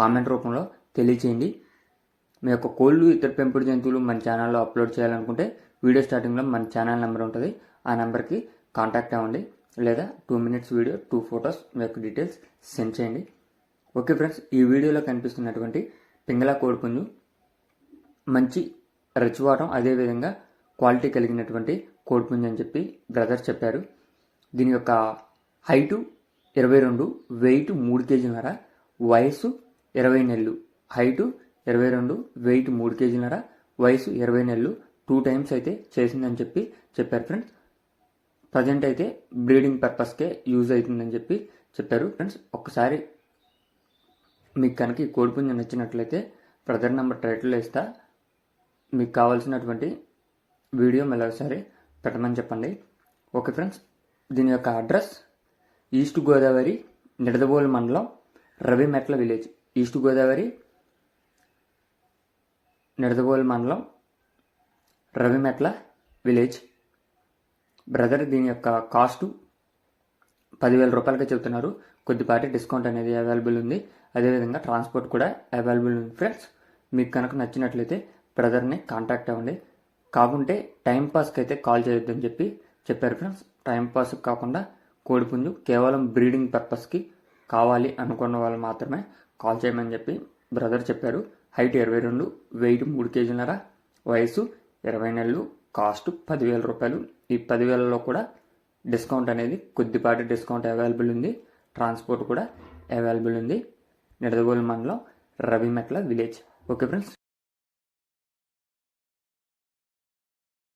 Comment రూపంలో తెలియచేయండి. మీ యొక్క కోళ్ళు ఇతర పెంపుడు జంతువులు మన ఛానల్లో అప్లోడ్ చేయాలనుకుంటే వీడియో స్టార్టింగ్లో మన ఛానల్ నెంబర్ ఉంటుంది. ఆ నెంబర్కి కాంటాక్ట్ అవ్వండి లేదా two minutes video two photos మీ యొక్క డీటెయిల్స్ సెండ్ చేయండి. ఓకే ఫ్రెండ్స్ ఈ వీడియోలో కనిపిస్తున్నటువంటి పింగళ కోడిపుంజు మంచి రచివాటం అదేవిధంగా క్వాలిటీ కలిగినటువంటి కోడిపుంజు అని చెప్పి బ్రదర్ చెప్పారు. దీని యొక్క హైటు ఇరవై రెండు వెయిట్ మూడు కేజీలన్నర వయసు ఇరవై నెలలు హైటు ఇరవై రెండు వెయిట్ మూడు కేజీలర వయసు ఇరవై నెలలు టూ టైమ్స్ అయితే చేసిందని చెప్పి చెప్పారు ఫ్రెండ్స్. ప్రజెంట్ అయితే బ్రీడింగ్ పర్పస్కే యూజ్ అవుతుందని చెప్పి చెప్పారు ఫ్రెండ్స్. ఒక్కసారి మీకు కనుక ఈ కోడిపుంజు నచ్చినట్లయితే బ్రదర్ నెంబర్ టైటిల్ ఇస్తా. మీకు కావాల్సినటువంటి వీడియో మళ్ళీ ఒకసారి పెట్టమని చెప్పండి. ఓకే ఫ్రెండ్స్ దీని యొక్క అడ్రస్ ఈస్ట్ గోదావరి నిడదబోలు మండలం రవిమెట్ల విలేజ్. ఈస్ట్ గోదావరి నిడదవోలు మండలం రవిమెట్ల విలేజ్. బ్రదర్ దీని యొక్క కాస్టు పదివేల రూపాయలకే చెబుతున్నారు. కొద్దిపాటి డిస్కౌంట్ అనేది అవైలబుల్ ఉంది. అదేవిధంగా ట్రాన్స్పోర్ట్ కూడా అవైలబుల్ ఉంది ఫ్రెండ్స్. మీకు కనుక నచ్చినట్లయితే బ్రదర్ని కాంటాక్ట్ అవ్వండి. కాకుంటే టైంపాస్కి అయితే కాల్ చేయొద్దని చెప్పి చెప్పారు ఫ్రెండ్స్. టైంపాస్ కాకుండా కోడిపుంజు కేవలం బ్రీడింగ్ పర్పస్కి కావాలి అనుకున్న వాళ్ళు మాత్రమే కాల్ చేయమని చెప్పి బ్రదర్ చెప్పారు. హైట్ ఇరవై రెండు వెయిట్ మూడు కేజీలన్నర వయసు ఇరవై నెలలు కాస్ట్ పదివేల రూపాయలు. ఈ పదివేలలో కూడా డిస్కౌంట్ అనేది కొద్దిపాటి డిస్కౌంట్ అవైలబుల్ ఉంది. ట్రాన్స్పోర్ట్ కూడా అవైలబుల్ ఉంది. నిడదగోలు మండలం రవిమెట్ల విలేజ్. Okay friends?